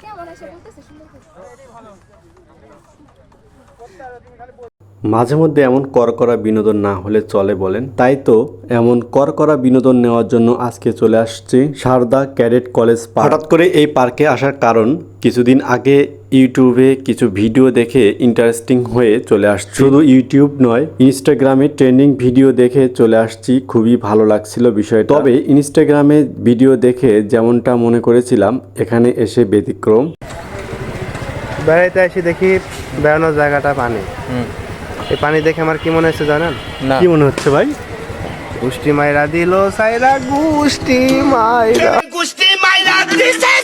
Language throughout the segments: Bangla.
কেমন এসে বলতেছে সুন্দর মাঝে মধ্যে এমন করকরা বিনোদন না হলে চলে বলেন। তাই তো এমন করকরা বিনোদন নেওয়ার জন্য আজকে চলে আসছি সারদা ক্যাডেট কলেজ হঠাৎ করে এই পার্কে আসার কারণ কিছুদিন আগে ইউটিউবে কিছু ভিডিও দেখে ইন্টারেস্টিং হয়ে চলে আসছি। শুধু ইউটিউব নয় ইনস্টাগ্রামে ট্রেন্ডিং ভিডিও দেখে চলে আসছি খুবই ভালো লাগছিল বিষয় তবে ইনস্টাগ্রামে ভিডিও দেখে যেমনটা মনে করেছিলাম এখানে এসে ব্যতিক্রম। বেড়াইতে এসে দেখি বেড়ানোর জায়গাটা পানি। এই পানি দেখে আমার কি মনে হচ্ছে জানেন? না। কি মনে হচ্ছে ভাই? গুষ্টি মাইরা দিল সাইরা গুষ্টি মাইরা। গুষ্টি মাইরা dice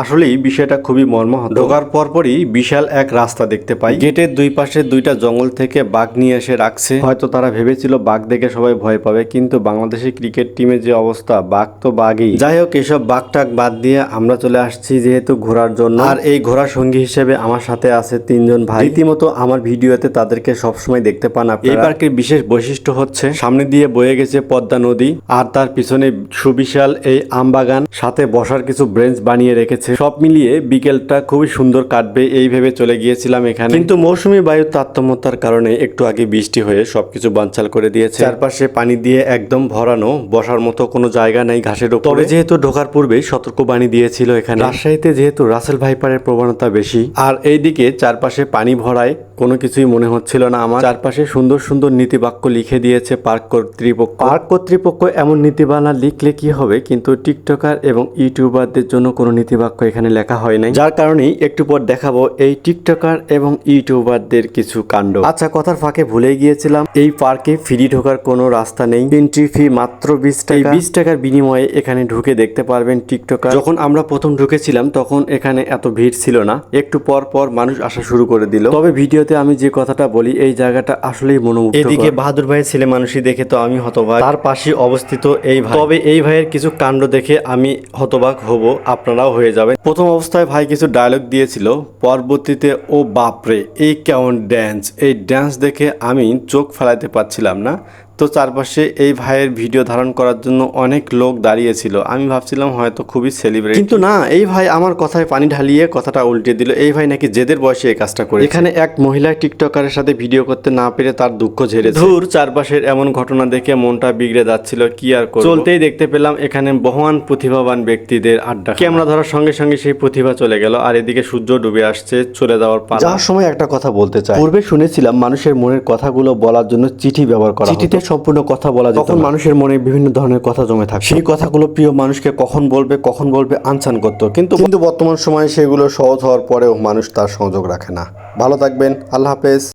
আসলেই বিষয়টা খুবই মর্মাহত। ঢোকার পরপরই বিশাল এক রাস্তা দেখতে পাই। গেটের দুই পাশে দুইটা জঙ্গল থেকে বাঘ নিয়ে এসে রাখছে। হয়তো তারা ভেবেছিল বাঘ দেখে সবাই ভয় পাবে কিন্তু বাংলাদেশের ক্রিকেট টিমের যে অবস্থা বাঘ তো বাঘই। যাই হোক এসব বাঘ টাক বাদ দিয়ে আমরা চলে আসছি যেহেতু ঘোরার জন্য। আর এই ঘোড়ার সঙ্গী হিসেবে আমার সাথে আছে তিনজন ভাই। রীতিমতো আমার ভিডিওতে তাদেরকে সবসময় দেখতে পান আপনারা। এই পার্কের বিশেষ বৈশিষ্ট্য হচ্ছে সামনে দিয়ে বয়ে গেছে পদ্মা নদী আর তার পিছনে সুবিশাল এই আমবাগান সাথে বসার কিছু ব্রেঞ্চ বানিয়ে রেখেছে। সব মিলিয়ে বিকেলটা খুবই সুন্দর কাটবে এই ভেবে চলে গিয়েছিলাম এখানে। কিন্তু মৌসুমী বায়ুর তারতম্যতার কারণে একটু আগে বৃষ্টি হয়ে সবকিছু বানচাল করে দিয়েছে। চারপাশে পানি দিয়ে একদম ভরানো বসার মতো কোনো জায়গা নেই ঘাসের উপর। তবে যেহেতু ঢোকার পূর্বেই সতর্কবাণী দিয়েছিল এখানে। রাজশাহীতে যেহেতু রাসেল ভাইপারের প্রবণতা বেশি আর এইদিকে চারপাশে পানি ভরায় কোনো কিছুই মনে হচ্ছিল না আমার। চারপাশে সুন্দর সুন্দর নীতিবাক্য লিখে দিয়েছে পার্ক কর্তৃপক্ষ। পার্ক কর্তৃপক্ষ এমন নীতিবানা লিখলে কি হবে কিন্তু টিকটকার এবং ইউটিউবারদের জন্য কোনো নীতিবাক্য এখানে লেখা হয় নাই। যার কারণেই একটু পর দেখাবো এই টিকটকার এবং ইউটিউবারদের কিছু কাণ্ড। আচ্ছা কথার ফাঁকে ভুলে গিয়েছিলাম। এই পার্কে ফ্রি ঢোকার কোনো রাস্তা নেই। এন্ট্রি ফি মাত্র বিশ টাকা। বিশ টাকার বিনিময়ে এখানে ঢুকে দেখতে পারবেন টিকটকার। যখন আমরা প্রথম ঢুকেছিলাম তখন এখানে এত ভিড় ছিল না। একটু পর পর মানুষ আসা শুরু করে দিল। তবে ভিডিওতে আমি যে কথাটা বলি এই জায়গাটা আসলেই মনোমুগ্ধ এদিকে বাহাদুর ভাইয়ের ছেলে মানুষই দেখে তো আমি হতবাক। তার পাশে অবস্থিত এই ভাই। তবে এই ভাইয়ের কিছু কাণ্ড দেখে আমি হতবাক হব আপনারাও হয়ে যাবেন প্রথম অবস্থায় ভাই কিছু ডায়লগ দিয়েছিল, পরবর্তীতে, ও বাপরে, এই কেমন ড্যান্স এই ড্যান্স দেখে আমি চোখ ফেলাইতে পারছিলাম না। তো চারপাশে এই ভাইয়ের ভিডিও ধারণ করার জন্য অনেক লোক দাঁড়িয়েছিল। আমি ভাবছিলাম হয়তো খুবই সেলিব্রেট কিন্তু না এই ভাই আমার কথায় পানি ঢালিয়ে কথাটা উল্টে দিল। এই ভাই নাকি জেদের বয়সে এই কাজটা করে এখানে এক মহিলা টিকটকারের সাথে ভিডিও করতে না পেরে তার দুঃখ ঝেড়ে ধুর চারপাশের এমন ঘটনা দেখে মনটা বিগড়ে যাচ্ছিল কি আর করব? চলতেই দেখতে পেলাম এখানে বহমান প্রতিভাবান ব্যক্তিদের আড্ডা ক্যামেরা ধরার সঙ্গে সঙ্গে সেই প্রতিভা চলে গেল আর এদিকে সূর্য ডুবে আসছে চলে যাওয়ার পালা। যাওয়ার সময় একটা কথা বলতে চাই। পূর্বে শুনেছিলাম মানুষের মনের কথাগুলো বলার জন্য চিঠি ব্যবহার করা চিঠিতে সম্পূর্ণ কথা বলা যায় তখন মানুষের মনে বিভিন্ন ধরনের কথা জমে থাকে সেই কথাগুলো প্রিয় মানুষকে কখন বলবে কখন বলবে আনসান করত। কিন্তু কিন্তু বর্তমান সময়ে সেগুলো সহজ হওয়ার পরেও মানুষ তার সংযোগ রাখে না। ভালো থাকবেন আল্লাহ হাফেজ।